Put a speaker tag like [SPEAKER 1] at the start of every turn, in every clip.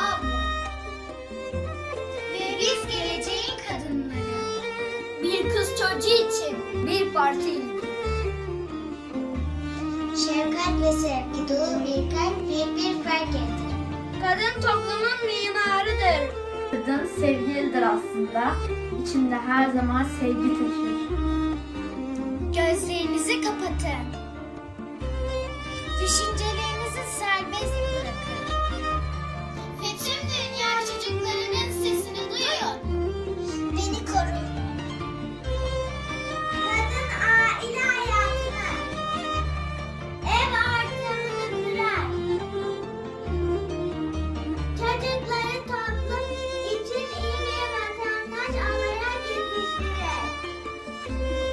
[SPEAKER 1] abla. Ve biz geleceğin kadınları. Bir kız çocuğu için bir parti
[SPEAKER 2] Şefkat ve sevgi dolu bir kalp büyük bir fark eder.
[SPEAKER 1] Kadın toplumun mimarıdır.
[SPEAKER 3] Kadın sevgilidir aslında. İçinde her zaman sevgi taşır.
[SPEAKER 2] Gözlerinizi kapatın. Düşüncelerinizi serbest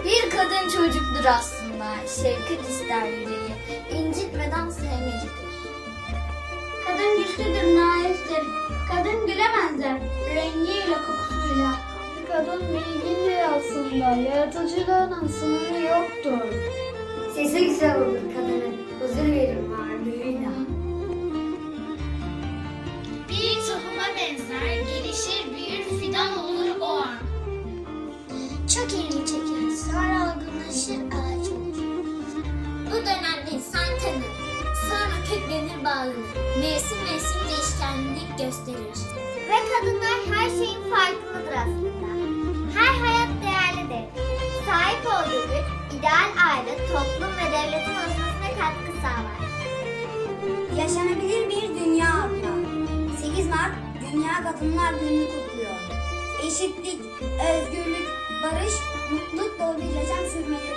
[SPEAKER 2] Bir
[SPEAKER 1] kadın çocuktur aslında. Şefkat ister yüreği. incitmeden sevmecidir.
[SPEAKER 3] Kadın güçlüdür, naiftir. Kadın gülemezler. Rengiyle, kokusuyla. Kadın bilgindir aslında. Yaratıcılığının sınırı yoktur.
[SPEAKER 1] Sesi güzel olur kadının. Huzur verir varlığıyla.
[SPEAKER 2] Bir tohuma benzer, gelişir, bağlanır. Mevsim mevsim değişkenlik gösterir. Ve kadınlar her şeyin farkındadır aslında. Her hayat değerlidir. Sahip olduğu güç, ideal aile, toplum ve devletin oluşmasına katkı sağlar.
[SPEAKER 4] Yaşanabilir bir dünya adına. 8 Mart Dünya Kadınlar Günü'nü kutluyor. Eşitlik, özgürlük, barış, mutluluk dolu bir yaşam sürmelerini